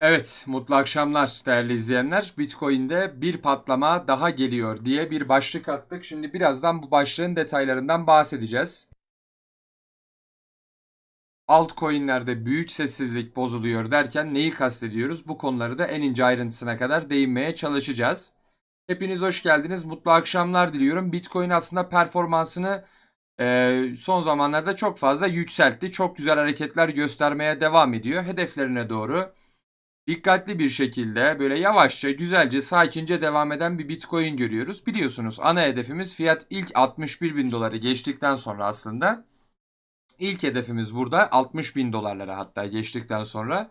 Evet, mutlu akşamlar değerli izleyenler. Bitcoin'de bir patlama daha geliyor diye bir başlık attık. Şimdi birazdan bu başlığın detaylarından bahsedeceğiz. Altcoin'lerde büyük sessizlik bozuluyor derken neyi kastediyoruz? Bu konuları da en ince ayrıntısına kadar değinmeye çalışacağız. Hepiniz hoş geldiniz. Mutlu akşamlar diliyorum. Bitcoin aslında performansını e, son zamanlarda çok fazla yükseltti. Çok güzel hareketler göstermeye devam ediyor. Hedeflerine doğru dikkatli bir şekilde böyle yavaşça, güzelce, sakince devam eden bir Bitcoin görüyoruz. Biliyorsunuz ana hedefimiz fiyat ilk 61 bin doları geçtikten sonra aslında ilk hedefimiz burada 60 bin dolarlara hatta geçtikten sonra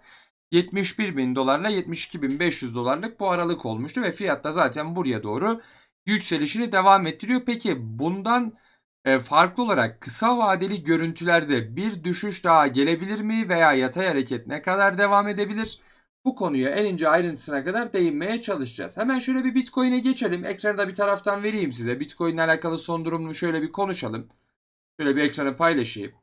71 bin dolarla 72 bin 500 dolarlık bu aralık olmuştu ve fiyat da zaten buraya doğru yükselişini devam ettiriyor. Peki bundan e, farklı olarak kısa vadeli görüntülerde bir düşüş daha gelebilir mi veya yatay hareket ne kadar devam edebilir? Bu konuya en ince ayrıntısına kadar değinmeye çalışacağız. Hemen şöyle bir Bitcoin'e geçelim. Ekranı da bir taraftan vereyim size. Bitcoin ile alakalı son durumunu şöyle bir konuşalım. Şöyle bir ekranı paylaşayım.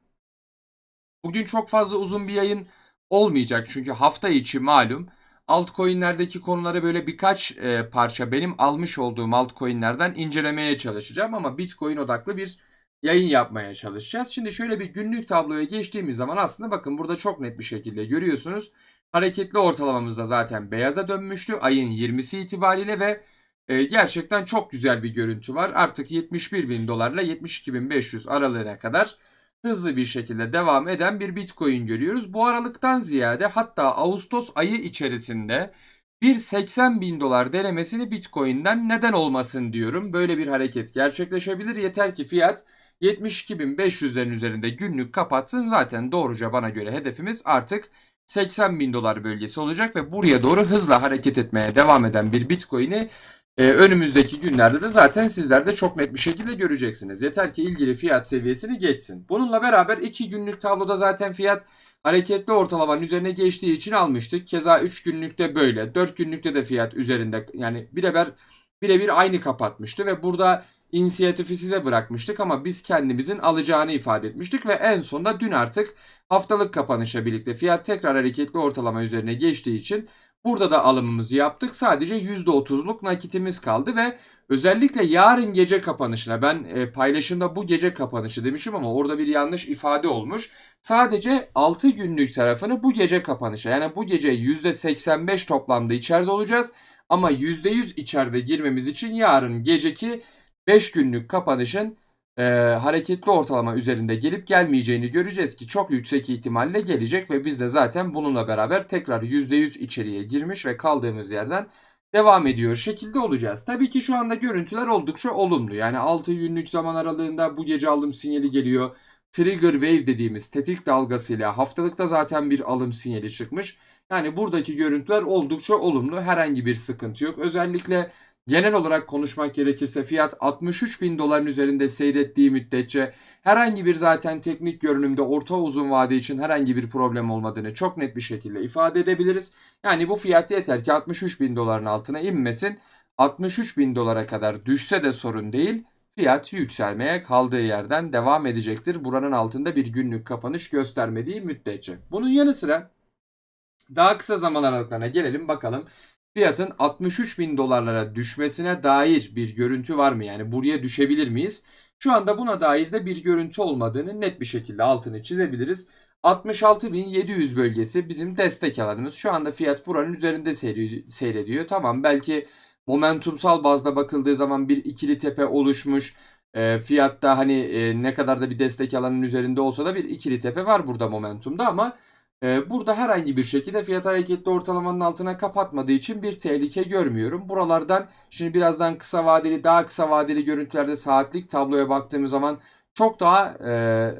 Bugün çok fazla uzun bir yayın olmayacak çünkü hafta içi malum altcoin'lerdeki konuları böyle birkaç e, parça benim almış olduğum altcoin'lerden incelemeye çalışacağım ama Bitcoin odaklı bir yayın yapmaya çalışacağız. Şimdi şöyle bir günlük tabloya geçtiğimiz zaman aslında bakın burada çok net bir şekilde görüyorsunuz. Hareketli ortalamamız da zaten beyaza dönmüştü ayın 20'si itibariyle ve e, gerçekten çok güzel bir görüntü var. Artık 71 bin dolarla 72.500 aralığına kadar hızlı bir şekilde devam eden bir Bitcoin görüyoruz. Bu aralıktan ziyade hatta Ağustos ayı içerisinde bir 80 bin dolar denemesini Bitcoin'den neden olmasın diyorum. Böyle bir hareket gerçekleşebilir. Yeter ki fiyat 72.500'lerin üzerinde günlük kapatsın. Zaten doğruca bana göre hedefimiz artık 80 bin dolar bölgesi olacak ve buraya doğru hızla hareket etmeye devam eden bir Bitcoin'i e, önümüzdeki günlerde de zaten sizler de çok net bir şekilde göreceksiniz. Yeter ki ilgili fiyat seviyesini geçsin. Bununla beraber 2 günlük tabloda zaten fiyat hareketli ortalamanın üzerine geçtiği için almıştık. Keza 3 günlükte böyle. 4 günlükte de fiyat üzerinde yani birebir birebir aynı kapatmıştı ve burada inisiyatifi size bırakmıştık ama biz kendimizin alacağını ifade etmiştik ve en sonunda dün artık haftalık kapanışa birlikte fiyat tekrar hareketli ortalama üzerine geçtiği için burada da alımımızı yaptık. Sadece %30'luk nakitimiz kaldı ve özellikle yarın gece kapanışına ben e, paylaşımda bu gece kapanışı demişim ama orada bir yanlış ifade olmuş. Sadece 6 günlük tarafını bu gece kapanışa yani bu gece %85 toplamda içeride olacağız. Ama %100 içeride girmemiz için yarın geceki 5 günlük kapanışın e, hareketli ortalama üzerinde gelip gelmeyeceğini göreceğiz ki çok yüksek ihtimalle gelecek ve biz de zaten bununla beraber tekrar %100 içeriye girmiş ve kaldığımız yerden devam ediyor şekilde olacağız. Tabii ki şu anda görüntüler oldukça olumlu. Yani 6 günlük zaman aralığında bu gece alım sinyali geliyor. Trigger wave dediğimiz tetik dalgasıyla haftalıkta zaten bir alım sinyali çıkmış. Yani buradaki görüntüler oldukça olumlu. Herhangi bir sıkıntı yok. Özellikle Genel olarak konuşmak gerekirse fiyat 63 bin doların üzerinde seyrettiği müddetçe herhangi bir zaten teknik görünümde orta uzun vade için herhangi bir problem olmadığını çok net bir şekilde ifade edebiliriz. Yani bu fiyat yeter ki 63 bin doların altına inmesin. 63 bin dolara kadar düşse de sorun değil. Fiyat yükselmeye kaldığı yerden devam edecektir. Buranın altında bir günlük kapanış göstermediği müddetçe. Bunun yanı sıra daha kısa zaman aralıklarına gelelim bakalım fiyatın 63 bin dolarlara düşmesine dair bir görüntü var mı? Yani buraya düşebilir miyiz? Şu anda buna dair de bir görüntü olmadığını net bir şekilde altını çizebiliriz. 66.700 bölgesi bizim destek alanımız. Şu anda fiyat buranın üzerinde seyrediyor. Tamam belki momentumsal bazda bakıldığı zaman bir ikili tepe oluşmuş. E, fiyatta hani e, ne kadar da bir destek alanın üzerinde olsa da bir ikili tepe var burada momentumda ama burada herhangi bir şekilde fiyat hareketli ortalamanın altına kapatmadığı için bir tehlike görmüyorum. Buralardan şimdi birazdan kısa vadeli daha kısa vadeli görüntülerde saatlik tabloya baktığımız zaman çok daha e,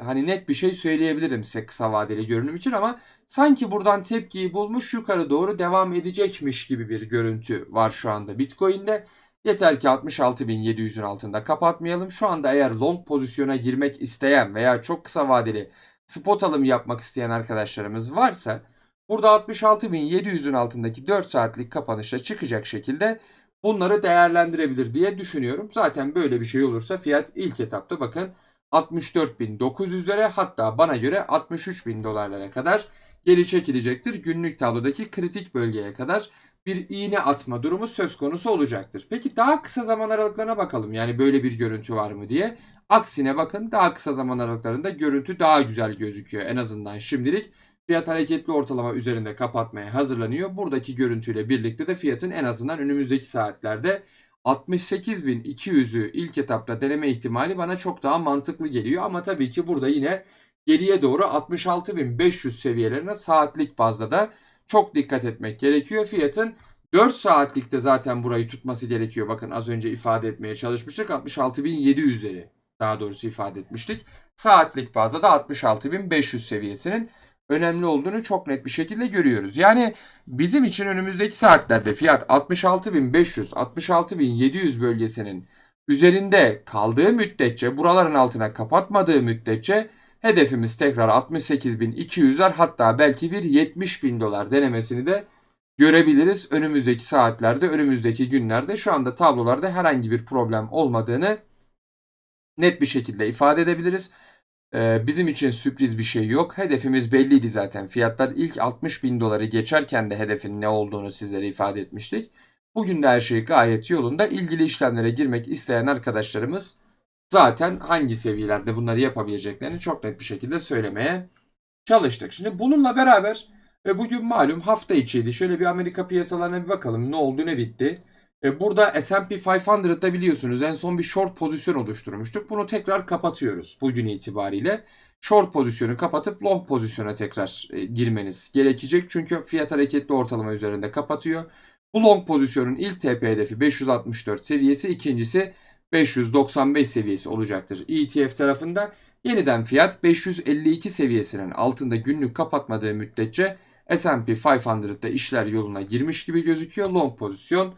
hani net bir şey söyleyebilirim size kısa vadeli görünüm için ama sanki buradan tepkiyi bulmuş yukarı doğru devam edecekmiş gibi bir görüntü var şu anda Bitcoin'de. Yeter ki 66.700'ün altında kapatmayalım. Şu anda eğer long pozisyona girmek isteyen veya çok kısa vadeli spot alım yapmak isteyen arkadaşlarımız varsa burada 66.700'ün altındaki 4 saatlik kapanışa çıkacak şekilde bunları değerlendirebilir diye düşünüyorum. Zaten böyle bir şey olursa fiyat ilk etapta bakın 64.900'lere hatta bana göre 63.000 dolarlara kadar geri çekilecektir. Günlük tablodaki kritik bölgeye kadar bir iğne atma durumu söz konusu olacaktır. Peki daha kısa zaman aralıklarına bakalım. Yani böyle bir görüntü var mı diye. Aksine bakın daha kısa zaman aralıklarında görüntü daha güzel gözüküyor. En azından şimdilik fiyat hareketli ortalama üzerinde kapatmaya hazırlanıyor. Buradaki görüntüyle birlikte de fiyatın en azından önümüzdeki saatlerde 68.200'ü ilk etapta deneme ihtimali bana çok daha mantıklı geliyor. Ama tabii ki burada yine geriye doğru 66.500 seviyelerine saatlik bazda da çok dikkat etmek gerekiyor. Fiyatın 4 saatlikte zaten burayı tutması gerekiyor. Bakın az önce ifade etmeye çalışmıştık. 66.700'leri daha doğrusu ifade etmiştik. Saatlik bazda da 66.500 seviyesinin önemli olduğunu çok net bir şekilde görüyoruz. Yani bizim için önümüzdeki saatlerde fiyat 66.500, 66.700 bölgesinin üzerinde kaldığı müddetçe, buraların altına kapatmadığı müddetçe hedefimiz tekrar 68.200'ler hatta belki bir 70.000 dolar denemesini de görebiliriz önümüzdeki saatlerde, önümüzdeki günlerde. Şu anda tablolarda herhangi bir problem olmadığını net bir şekilde ifade edebiliriz. Ee, bizim için sürpriz bir şey yok. Hedefimiz belliydi zaten. Fiyatlar ilk 60 bin doları geçerken de hedefin ne olduğunu sizlere ifade etmiştik. Bugün de her şey gayet yolunda. İlgili işlemlere girmek isteyen arkadaşlarımız zaten hangi seviyelerde bunları yapabileceklerini çok net bir şekilde söylemeye çalıştık. Şimdi bununla beraber ve bugün malum hafta içiydi. Şöyle bir Amerika piyasalarına bir bakalım ne oldu ne bitti. E, burada S&P 500'da biliyorsunuz en son bir short pozisyon oluşturmuştuk. Bunu tekrar kapatıyoruz bugün itibariyle. Short pozisyonu kapatıp long pozisyona tekrar e, girmeniz gerekecek. Çünkü fiyat hareketli ortalama üzerinde kapatıyor. Bu long pozisyonun ilk TP hedefi 564 seviyesi, ikincisi 595 seviyesi olacaktır. ETF tarafında yeniden fiyat 552 seviyesinin altında günlük kapatmadığı müddetçe S&P 500'da işler yoluna girmiş gibi gözüküyor. Long pozisyon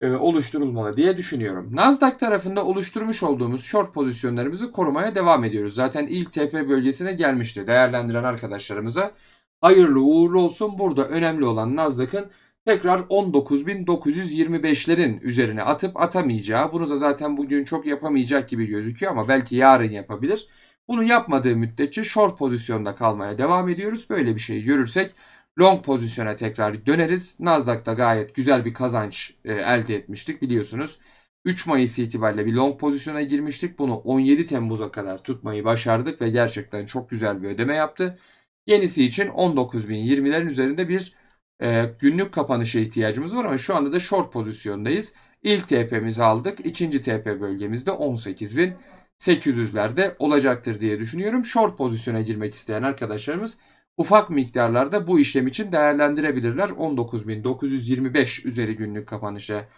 e, oluşturulmalı diye düşünüyorum. Nasdaq tarafında oluşturmuş olduğumuz short pozisyonlarımızı korumaya devam ediyoruz. Zaten ilk TP bölgesine gelmişti. Değerlendiren arkadaşlarımıza hayırlı uğurlu olsun. Burada önemli olan Nasdaq'ın tekrar 19.925'lerin üzerine atıp atamayacağı. Bunu da zaten bugün çok yapamayacak gibi gözüküyor ama belki yarın yapabilir. Bunu yapmadığı müddetçe short pozisyonda kalmaya devam ediyoruz. Böyle bir şey görürsek long pozisyona tekrar döneriz. Nasdaq'ta gayet güzel bir kazanç e, elde etmiştik biliyorsunuz. 3 Mayıs itibariyle bir long pozisyona girmiştik. Bunu 17 Temmuz'a kadar tutmayı başardık ve gerçekten çok güzel bir ödeme yaptı. Yenisi için 19.020'lerin üzerinde bir e, günlük kapanışa ihtiyacımız var ama şu anda da short pozisyondayız. İlk TP'mizi aldık. İkinci TP bölgemizde 18.800'lerde olacaktır diye düşünüyorum. Short pozisyona girmek isteyen arkadaşlarımız ufak miktarlarda bu işlem için değerlendirebilirler. 19.925 üzeri günlük kapanışa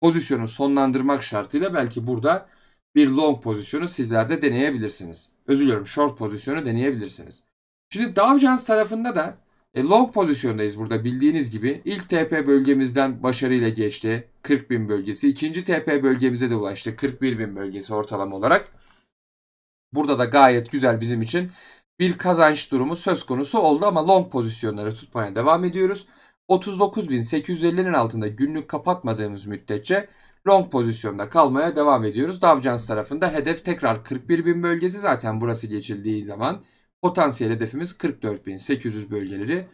pozisyonu sonlandırmak şartıyla belki burada bir long pozisyonu sizler de deneyebilirsiniz. Özür diliyorum short pozisyonu deneyebilirsiniz. Şimdi Dow Jones tarafında da e, long pozisyondayız burada bildiğiniz gibi. İlk TP bölgemizden başarıyla geçti. 40.000 bölgesi. İkinci TP bölgemize de ulaştı. 41.000 bölgesi ortalama olarak. Burada da gayet güzel bizim için bir kazanç durumu söz konusu oldu ama long pozisyonları tutmaya devam ediyoruz. 39.850'nin altında günlük kapatmadığımız müddetçe long pozisyonda kalmaya devam ediyoruz. Dow Jones tarafında hedef tekrar 41.000 bölgesi zaten burası geçildiği zaman potansiyel hedefimiz 44.800 bölgeleri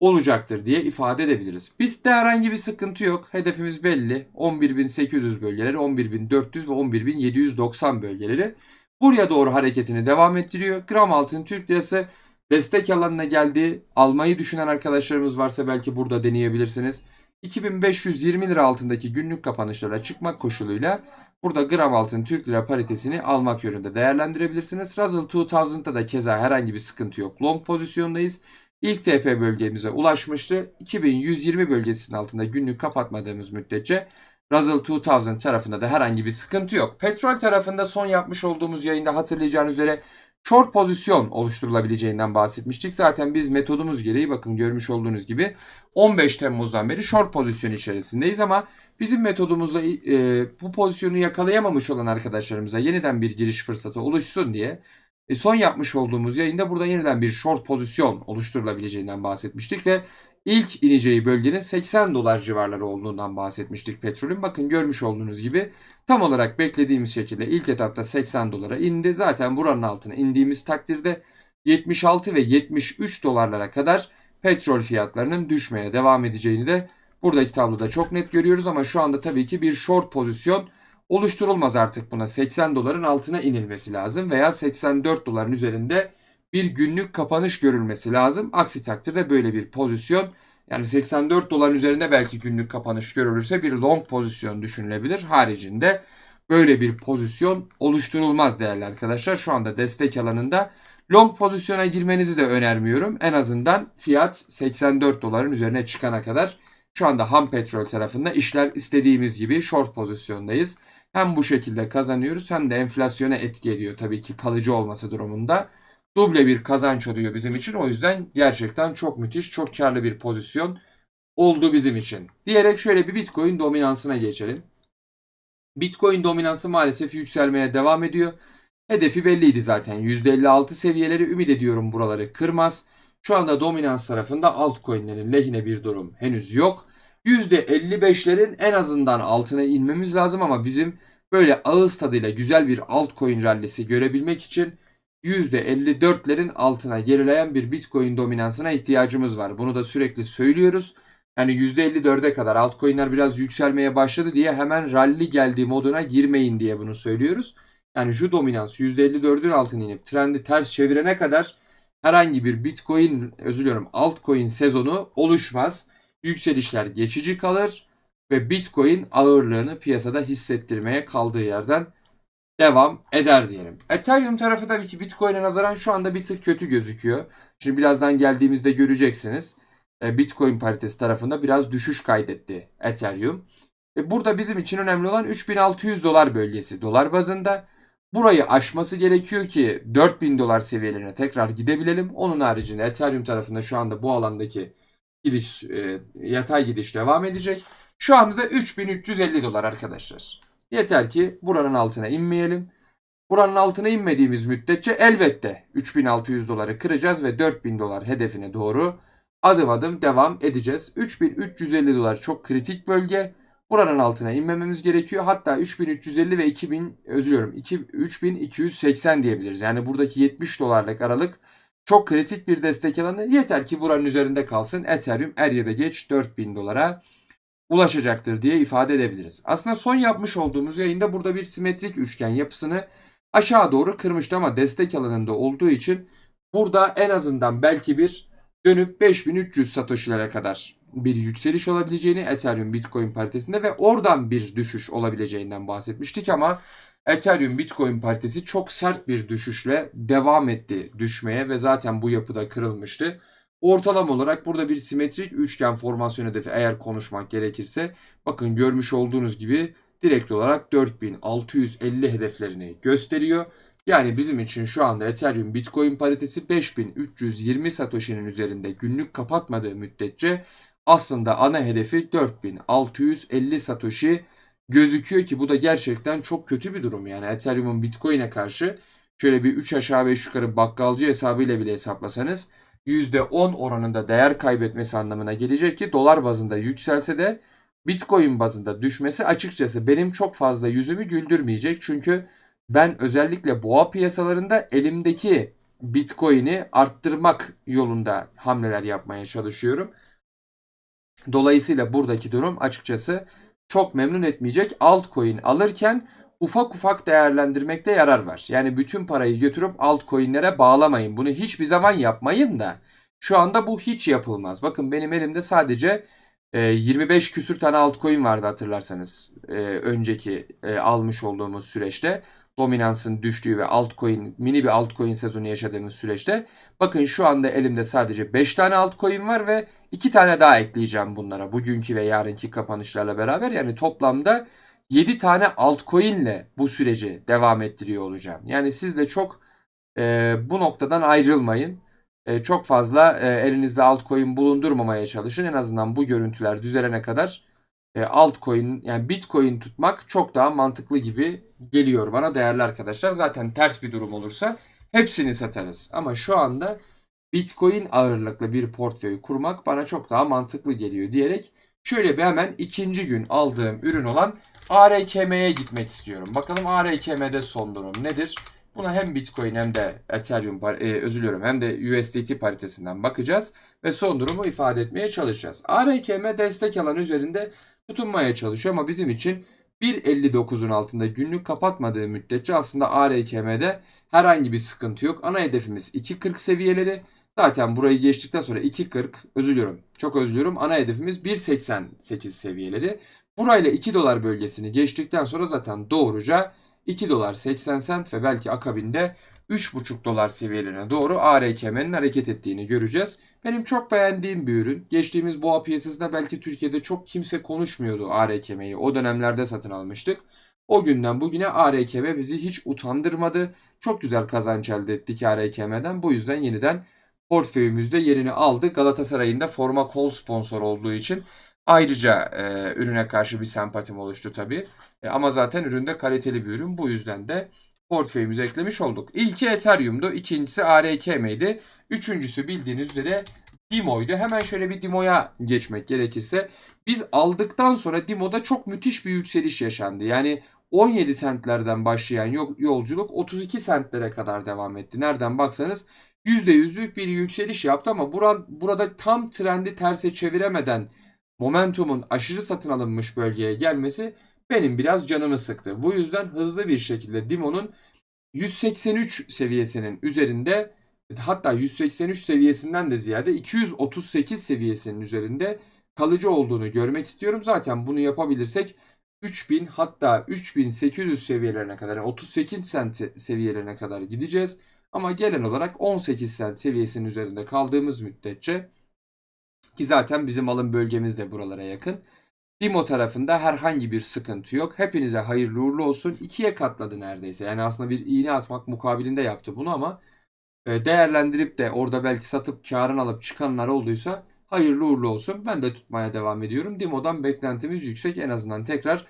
olacaktır diye ifade edebiliriz. Bizde herhangi bir sıkıntı yok. Hedefimiz belli. 11.800 bölgeleri, 11.400 ve 11.790 bölgeleri. Buraya doğru hareketini devam ettiriyor. Gram altın Türk lirası destek alanına geldi. Almayı düşünen arkadaşlarımız varsa belki burada deneyebilirsiniz. 2520 lira altındaki günlük kapanışlara çıkmak koşuluyla burada gram altın Türk lira paritesini almak yönünde değerlendirebilirsiniz. Russell 2000'da da keza herhangi bir sıkıntı yok. Long pozisyondayız. İlk TP bölgemize ulaşmıştı. 2120 bölgesinin altında günlük kapatmadığımız müddetçe Russell 2000 tarafında da herhangi bir sıkıntı yok. Petrol tarafında son yapmış olduğumuz yayında hatırlayacağınız üzere short pozisyon oluşturulabileceğinden bahsetmiştik. Zaten biz metodumuz gereği bakın görmüş olduğunuz gibi 15 Temmuz'dan beri short pozisyon içerisindeyiz ama bizim metodumuzda e, bu pozisyonu yakalayamamış olan arkadaşlarımıza yeniden bir giriş fırsatı oluşsun diye e, son yapmış olduğumuz yayında burada yeniden bir short pozisyon oluşturulabileceğinden bahsetmiştik ve ilk ineceği bölgenin 80 dolar civarları olduğundan bahsetmiştik petrolün. Bakın görmüş olduğunuz gibi tam olarak beklediğimiz şekilde ilk etapta 80 dolara indi. Zaten buranın altına indiğimiz takdirde 76 ve 73 dolarlara kadar petrol fiyatlarının düşmeye devam edeceğini de buradaki tabloda çok net görüyoruz ama şu anda tabii ki bir short pozisyon oluşturulmaz artık buna. 80 doların altına inilmesi lazım veya 84 doların üzerinde bir günlük kapanış görülmesi lazım. Aksi takdirde böyle bir pozisyon yani 84 doların üzerinde belki günlük kapanış görülürse bir long pozisyon düşünülebilir. Haricinde böyle bir pozisyon oluşturulmaz değerli arkadaşlar. Şu anda destek alanında long pozisyona girmenizi de önermiyorum. En azından fiyat 84 doların üzerine çıkana kadar şu anda ham petrol tarafında işler istediğimiz gibi short pozisyondayız. Hem bu şekilde kazanıyoruz hem de enflasyona etki ediyor tabii ki kalıcı olması durumunda. Duble bir kazanç oluyor bizim için. O yüzden gerçekten çok müthiş, çok karlı bir pozisyon oldu bizim için. Diyerek şöyle bir Bitcoin dominansına geçelim. Bitcoin dominansı maalesef yükselmeye devam ediyor. Hedefi belliydi zaten. %56 seviyeleri ümit ediyorum buraları kırmaz. Şu anda dominans tarafında altcoin'lerin lehine bir durum henüz yok. %55'lerin en azından altına inmemiz lazım ama bizim böyle ağız tadıyla güzel bir altcoin rallisi görebilmek için %54'lerin altına gerileyen bir Bitcoin dominansına ihtiyacımız var. Bunu da sürekli söylüyoruz. Yani %54'e kadar altcoin'ler biraz yükselmeye başladı diye hemen rally geldiği moduna girmeyin diye bunu söylüyoruz. Yani şu dominans %54'ün altına inip trendi ters çevirene kadar herhangi bir Bitcoin, özür diliyorum altcoin sezonu oluşmaz. Yükselişler geçici kalır ve Bitcoin ağırlığını piyasada hissettirmeye kaldığı yerden devam eder diyelim. Ethereum tarafı tabii ki Bitcoin'e nazaran şu anda bir tık kötü gözüküyor. Şimdi birazdan geldiğimizde göreceksiniz. E, Bitcoin paritesi tarafında biraz düşüş kaydetti Ethereum. E, Burada bizim için önemli olan 3600 dolar bölgesi dolar bazında. Burayı aşması gerekiyor ki 4000 dolar seviyelerine tekrar gidebilelim. Onun haricinde Ethereum tarafında şu anda bu alandaki gidiş e, yatay gidiş devam edecek. Şu anda da 3350 dolar arkadaşlar. Yeter ki buranın altına inmeyelim. Buranın altına inmediğimiz müddetçe elbette 3600 doları kıracağız ve 4000 dolar hedefine doğru adım adım devam edeceğiz. 3350 dolar çok kritik bölge. Buranın altına inmememiz gerekiyor. Hatta 3350 ve 2000 özür diliyorum 3280 diyebiliriz. Yani buradaki 70 dolarlık aralık çok kritik bir destek alanı. Yeter ki buranın üzerinde kalsın. Ethereum er ya da geç 4000 dolara ulaşacaktır diye ifade edebiliriz. Aslında son yapmış olduğumuz yayında burada bir simetrik üçgen yapısını aşağı doğru kırmıştı ama destek alanında olduğu için burada en azından belki bir dönüp 5300 satoshi'lere kadar bir yükseliş olabileceğini Ethereum Bitcoin paritesinde ve oradan bir düşüş olabileceğinden bahsetmiştik ama Ethereum Bitcoin paritesi çok sert bir düşüşle devam etti düşmeye ve zaten bu yapıda kırılmıştı. Ortalama olarak burada bir simetrik üçgen formasyon hedefi eğer konuşmak gerekirse bakın görmüş olduğunuz gibi direkt olarak 4650 hedeflerini gösteriyor. Yani bizim için şu anda Ethereum Bitcoin paritesi 5320 Satoshi'nin üzerinde günlük kapatmadığı müddetçe aslında ana hedefi 4650 Satoshi gözüküyor ki bu da gerçekten çok kötü bir durum. Yani Ethereum'un Bitcoin'e karşı şöyle bir 3 aşağı 5 yukarı bakkalcı hesabıyla bile hesaplasanız %10 oranında değer kaybetmesi anlamına gelecek ki dolar bazında yükselse de Bitcoin bazında düşmesi açıkçası benim çok fazla yüzümü güldürmeyecek. Çünkü ben özellikle boğa piyasalarında elimdeki Bitcoin'i arttırmak yolunda hamleler yapmaya çalışıyorum. Dolayısıyla buradaki durum açıkçası çok memnun etmeyecek. Altcoin alırken ufak ufak değerlendirmekte yarar var. Yani bütün parayı götürüp altcoin'lere bağlamayın. Bunu hiçbir zaman yapmayın da. Şu anda bu hiç yapılmaz. Bakın benim elimde sadece 25 e, küsür tane altcoin vardı hatırlarsanız. e, Önceki e, almış olduğumuz süreçte. Dominansın düştüğü ve altcoin, mini bir altcoin sezonu yaşadığımız süreçte. Bakın şu anda elimde sadece 5 tane altcoin var ve 2 tane daha ekleyeceğim bunlara. Bugünkü ve yarınki kapanışlarla beraber. Yani toplamda 7 tane altcoin ile bu süreci devam ettiriyor olacağım. Yani siz de çok e, bu noktadan ayrılmayın. E, çok fazla e, elinizde altcoin bulundurmamaya çalışın. En azından bu görüntüler düzelene kadar e, altcoin yani bitcoin tutmak çok daha mantıklı gibi geliyor bana değerli arkadaşlar. Zaten ters bir durum olursa hepsini satarız. Ama şu anda bitcoin ağırlıklı bir portföy kurmak bana çok daha mantıklı geliyor diyerek şöyle bir hemen ikinci gün aldığım ürün olan ARKM'ye gitmek istiyorum. Bakalım ARKM'de son durum nedir? Buna hem Bitcoin hem de Ethereum, e, özür diliyorum hem de USDT paritesinden bakacağız. ve son durumu ifade etmeye çalışacağız. ARKM destek alan üzerinde tutunmaya çalışıyor ama bizim için 1.59'un altında günlük kapatmadığı müddetçe aslında ARKM'de herhangi bir sıkıntı yok. Ana hedefimiz 2.40 seviyeleri. Zaten burayı geçtikten sonra 2.40 özülüyorum. Çok özlüyorum. Ana hedefimiz 1.88 seviyeleri. Burayla 2 dolar bölgesini geçtikten sonra zaten doğruca 2 dolar 80 sent ve belki akabinde 3,5 dolar seviyelerine doğru ARKM'nin hareket ettiğini göreceğiz. Benim çok beğendiğim bir ürün. Geçtiğimiz boğa piyasasında belki Türkiye'de çok kimse konuşmuyordu ARKM'yi. O dönemlerde satın almıştık. O günden bugüne ARKM bizi hiç utandırmadı. Çok güzel kazanç elde ettik ARKM'den. Bu yüzden yeniden portföyümüzde yerini aldı. Galatasaray'ın da forma kol sponsor olduğu için ayrıca e, ürüne karşı bir sempatim oluştu tabii. E, ama zaten üründe kaliteli bir ürün. Bu yüzden de portföyümüze eklemiş olduk. İlki Ethereum'du, ikincisi ARKM'ydi. Üçüncüsü bildiğiniz üzere Dimo'ydu. Hemen şöyle bir Dimo'ya geçmek gerekirse biz aldıktan sonra Dimo'da çok müthiş bir yükseliş yaşandı. Yani 17 sentlerden başlayan yolculuk 32 sentlere kadar devam etti. Nereden baksanız %100'lük bir yükseliş yaptı ama burada tam trendi terse çeviremeden momentumun aşırı satın alınmış bölgeye gelmesi benim biraz canımı sıktı. Bu yüzden hızlı bir şekilde Dimo'nun 183 seviyesinin üzerinde hatta 183 seviyesinden de ziyade 238 seviyesinin üzerinde kalıcı olduğunu görmek istiyorum. Zaten bunu yapabilirsek 3000 hatta 3800 seviyelerine kadar yani 38 sent seviyelerine kadar gideceğiz. Ama gelen olarak 18 sent seviyesinin üzerinde kaldığımız müddetçe ki zaten bizim alım bölgemiz de buralara yakın. Dimo tarafında herhangi bir sıkıntı yok. Hepinize hayırlı uğurlu olsun. İkiye katladı neredeyse. Yani aslında bir iğne atmak mukabilinde yaptı bunu ama e, değerlendirip de orada belki satıp karın alıp çıkanlar olduysa hayırlı uğurlu olsun. Ben de tutmaya devam ediyorum. Dimo'dan beklentimiz yüksek. En azından tekrar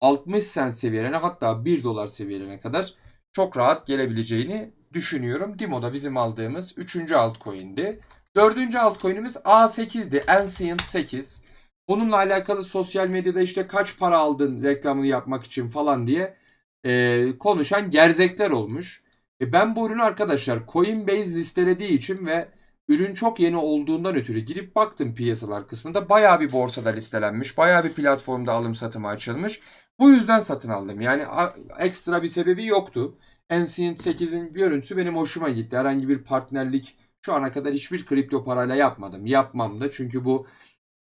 60 sent seviyelerine hatta 1 dolar seviyelerine kadar çok rahat gelebileceğini düşünüyorum. Dimo'da bizim aldığımız 3. altcoin'di. Dördüncü altcoin'imiz A8'di. Ancient 8. Bununla alakalı sosyal medyada işte kaç para aldın reklamını yapmak için falan diye e, konuşan gerzekler olmuş. E, ben bu ürünü arkadaşlar Coinbase listelediği için ve ürün çok yeni olduğundan ötürü girip baktım piyasalar kısmında. Bayağı bir borsada listelenmiş. Bayağı bir platformda alım satımı açılmış. Bu yüzden satın aldım. Yani ekstra bir sebebi yoktu. Ancient 8'in görüntüsü benim hoşuma gitti. Herhangi bir partnerlik şu ana kadar hiçbir kripto parayla yapmadım. Yapmam da çünkü bu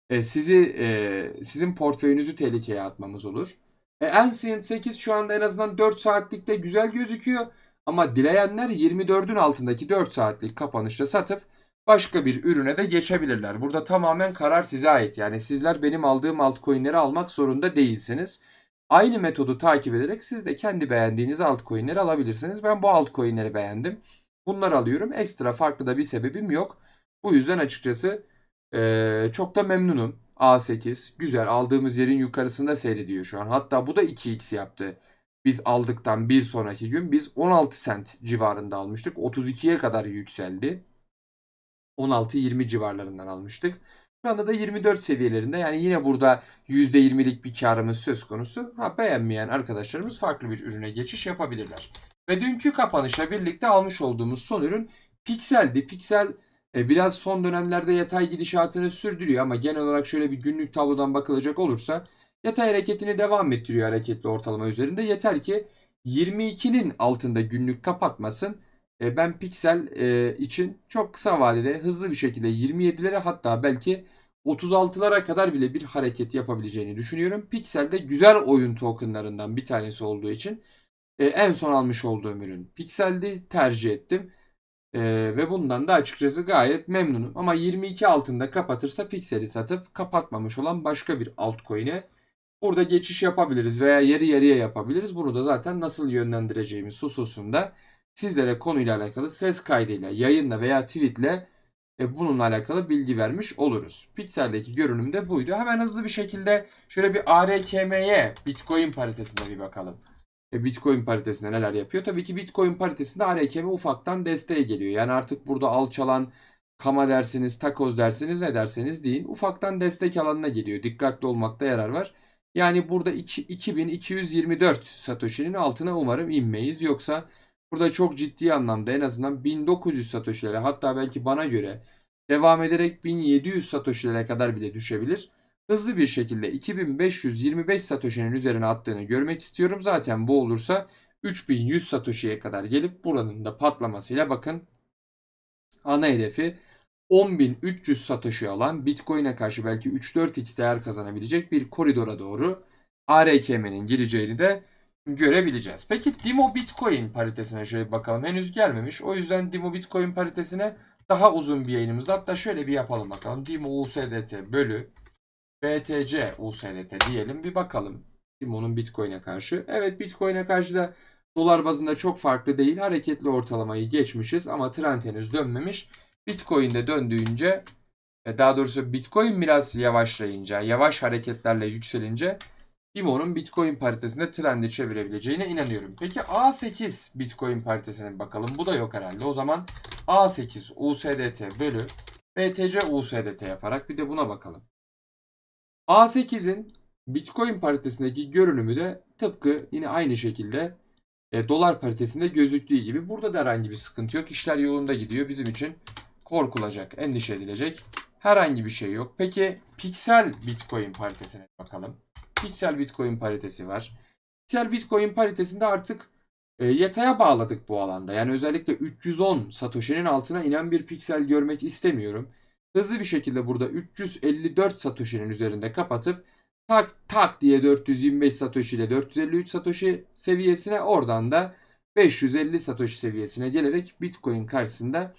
e, sizi e, sizin portföyünüzü tehlikeye atmamız olur. E, Ancient 8 şu anda en azından 4 saatlikte güzel gözüküyor. Ama dileyenler 24'ün altındaki 4 saatlik kapanışta satıp başka bir ürüne de geçebilirler. Burada tamamen karar size ait. Yani sizler benim aldığım altcoin'leri almak zorunda değilsiniz. Aynı metodu takip ederek siz de kendi beğendiğiniz altcoin'leri alabilirsiniz. Ben bu altcoin'leri beğendim. Bunları alıyorum. Ekstra farklı da bir sebebim yok. Bu yüzden açıkçası ee, çok da memnunum. A8 güzel aldığımız yerin yukarısında seyrediyor şu an. Hatta bu da 2x yaptı. Biz aldıktan bir sonraki gün biz 16 sent civarında almıştık. 32'ye kadar yükseldi. 16-20 civarlarından almıştık. Şu anda da 24 seviyelerinde yani yine burada %20'lik bir karımız söz konusu. Ha, beğenmeyen arkadaşlarımız farklı bir ürüne geçiş yapabilirler. Ve dünkü kapanışla birlikte almış olduğumuz son ürün Pixel'di. Pixel e, biraz son dönemlerde yatay gidişatını sürdürüyor ama genel olarak şöyle bir günlük tablodan bakılacak olursa yatay hareketini devam ettiriyor hareketli ortalama üzerinde. Yeter ki 22'nin altında günlük kapatmasın. E, ben Pixel e, için çok kısa vadede hızlı bir şekilde 27'lere hatta belki 36'lara kadar bile bir hareket yapabileceğini düşünüyorum. Pixel de güzel oyun tokenlarından bir tanesi olduğu için en son almış olduğum ürün Pixel'di. Tercih ettim. Ee, ve bundan da açıkçası gayet memnunum. Ama 22 altında kapatırsa Pixel'i satıp kapatmamış olan başka bir altcoin'e burada geçiş yapabiliriz veya yarı yarıya yapabiliriz. Bunu da zaten nasıl yönlendireceğimiz hususunda sizlere konuyla alakalı ses kaydıyla, yayınla veya tweetle e, bununla alakalı bilgi vermiş oluruz. Pixel'deki görünüm de buydu. Hemen hızlı bir şekilde şöyle bir ARKM'ye Bitcoin paritesine bir bakalım. E, Bitcoin paritesinde neler yapıyor? Tabii ki Bitcoin paritesinde ARKM ufaktan desteğe geliyor. Yani artık burada alçalan kama dersiniz, takoz dersiniz ne derseniz deyin. Ufaktan destek alanına geliyor. Dikkatli olmakta yarar var. Yani burada 2224 Satoshi'nin altına umarım inmeyiz. Yoksa burada çok ciddi anlamda en azından 1900 Satoshi'lere hatta belki bana göre Devam ederek 1700 Satoshi'lere kadar bile düşebilir. Hızlı bir şekilde 2525 Satoshi'nin üzerine attığını görmek istiyorum. Zaten bu olursa 3100 Satoshi'ye kadar gelip buranın da patlamasıyla bakın ana hedefi 10.300 Satoshi olan Bitcoin'e karşı belki 3-4x değer kazanabilecek bir koridora doğru ARKM'nin gireceğini de görebileceğiz. Peki Dimo Bitcoin paritesine şöyle bakalım. Henüz gelmemiş. O yüzden Dimo Bitcoin paritesine daha uzun bir yayınımızda hatta şöyle bir yapalım bakalım. Dimo USDT bölü BTC USDT diyelim bir bakalım. Dimo'nun Bitcoin'e karşı. Evet Bitcoin'e karşı da dolar bazında çok farklı değil. Hareketli ortalamayı geçmişiz ama trend henüz dönmemiş. Bitcoin'de döndüğünce e, daha doğrusu Bitcoin biraz yavaşlayınca, yavaş hareketlerle yükselince Dimo'nun Bitcoin paritesinde trendi çevirebileceğine inanıyorum. Peki A8 Bitcoin paritesine bakalım. Bu da yok herhalde. O zaman A8 USDT bölü BTC USDT yaparak bir de buna bakalım. A8'in Bitcoin paritesindeki görünümü de tıpkı yine aynı şekilde e, dolar paritesinde gözüktüğü gibi. Burada da herhangi bir sıkıntı yok. İşler yolunda gidiyor. Bizim için korkulacak, endişe edilecek herhangi bir şey yok. Peki Pixel Bitcoin paritesine bakalım. Pixel Bitcoin paritesi var. Pixel Bitcoin paritesinde artık e, yataya bağladık bu alanda. Yani özellikle 310 Satoshi'nin altına inen bir piksel görmek istemiyorum. Hızlı bir şekilde burada 354 Satoshi'nin üzerinde kapatıp tak tak diye 425 Satoshi ile 453 Satoshi seviyesine oradan da 550 Satoshi seviyesine gelerek Bitcoin karşısında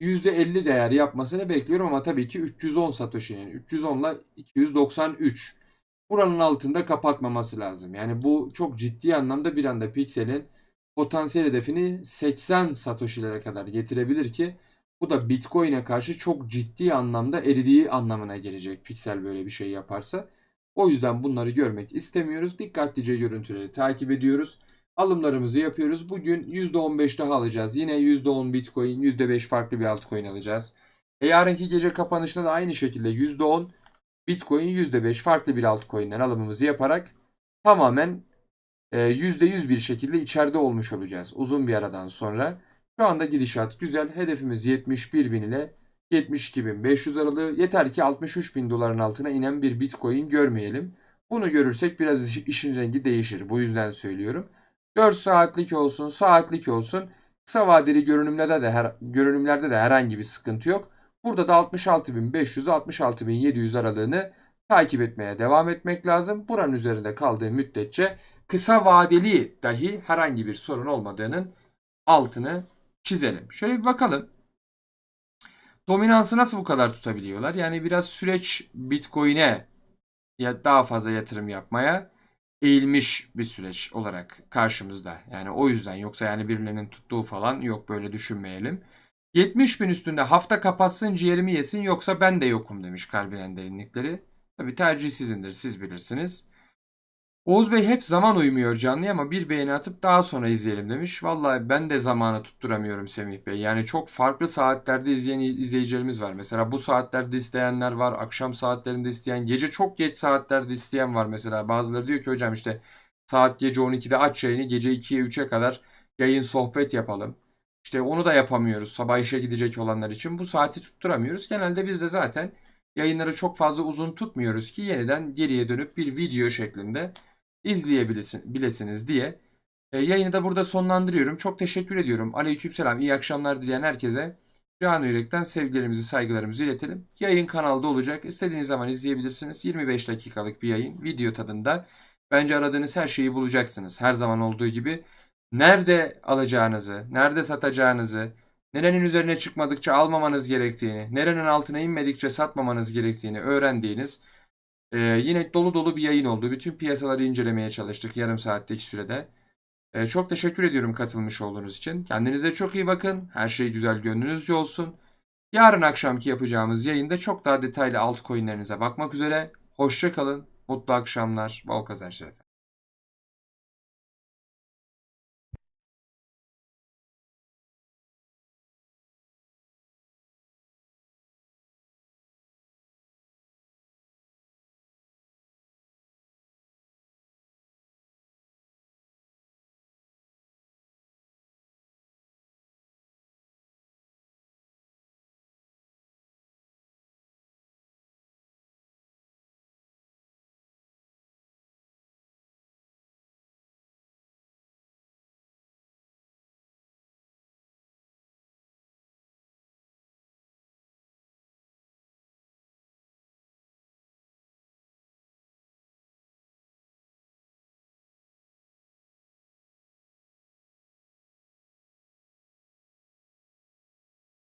%50 değer yapmasını bekliyorum ama tabii ki 310 Satoshi'nin 310 ile 293 buranın altında kapatmaması lazım. Yani bu çok ciddi anlamda bir anda Pixel'in potansiyel hedefini 80 Satoshi'lere kadar getirebilir ki bu da Bitcoin'e karşı çok ciddi anlamda eridiği anlamına gelecek Pixel böyle bir şey yaparsa. O yüzden bunları görmek istemiyoruz. Dikkatlice görüntüleri takip ediyoruz. Alımlarımızı yapıyoruz. Bugün %15 daha alacağız. Yine %10 Bitcoin, %5 farklı bir altcoin alacağız. E yarınki gece kapanışında da aynı şekilde %10 Bitcoin, %5 farklı bir altcoin'den alımımızı yaparak tamamen e, %100 bir şekilde içeride olmuş olacağız uzun bir aradan sonra. Şu anda gidişat güzel. Hedefimiz 71 bin ile 72.500 aralığı. Yeter ki 63 bin doların altına inen bir Bitcoin görmeyelim. Bunu görürsek biraz işin rengi değişir. Bu yüzden söylüyorum. 4 saatlik olsun, saatlik olsun. Kısa vadeli görünümlerde de her, görünümlerde de herhangi bir sıkıntı yok. Burada da 66.500 66.700 aralığını takip etmeye devam etmek lazım. Buranın üzerinde kaldığı müddetçe kısa vadeli dahi herhangi bir sorun olmadığının altını çizelim. Şöyle bir bakalım. Dominansı nasıl bu kadar tutabiliyorlar? Yani biraz süreç Bitcoin'e ya daha fazla yatırım yapmaya eğilmiş bir süreç olarak karşımızda. Yani o yüzden yoksa yani birilerinin tuttuğu falan yok böyle düşünmeyelim. 70 bin üstünde hafta kapatsın ciğerimi yesin yoksa ben de yokum demiş Kalbilen derinlikleri. Tabi tercih sizindir siz bilirsiniz. Oğuz Bey hep zaman uymuyor canlı ama bir beğeni atıp daha sonra izleyelim demiş. Vallahi ben de zamanı tutturamıyorum Semih Bey. Yani çok farklı saatlerde izleyen izleyicilerimiz var. Mesela bu saatlerde isteyenler var. Akşam saatlerinde isteyen. Gece çok geç saatlerde isteyen var mesela. Bazıları diyor ki hocam işte saat gece 12'de aç yayını. Gece 2'ye 3'e kadar yayın sohbet yapalım. İşte onu da yapamıyoruz. Sabah işe gidecek olanlar için bu saati tutturamıyoruz. Genelde biz de zaten yayınları çok fazla uzun tutmuyoruz ki yeniden geriye dönüp bir video şeklinde izleyebilirsiniz diye e, yayını da burada sonlandırıyorum. Çok teşekkür ediyorum. Aleykümselam. İyi akşamlar dileyen herkese canı yürekten sevgilerimizi, saygılarımızı iletelim. Yayın kanalda olacak. İstediğiniz zaman izleyebilirsiniz. 25 dakikalık bir yayın. Video tadında. Bence aradığınız her şeyi bulacaksınız. Her zaman olduğu gibi. Nerede alacağınızı, nerede satacağınızı, nerenin üzerine çıkmadıkça almamanız gerektiğini, nerenin altına inmedikçe satmamanız gerektiğini öğrendiğiniz ee, yine dolu dolu bir yayın oldu. Bütün piyasaları incelemeye çalıştık yarım saatteki sürede. Ee, çok teşekkür ediyorum katılmış olduğunuz için. Kendinize çok iyi bakın. Her şey güzel gönlünüzce olsun. Yarın akşamki yapacağımız yayında çok daha detaylı altcoin'lerinize bakmak üzere. Hoşça kalın. Mutlu akşamlar. Bol kazançlar.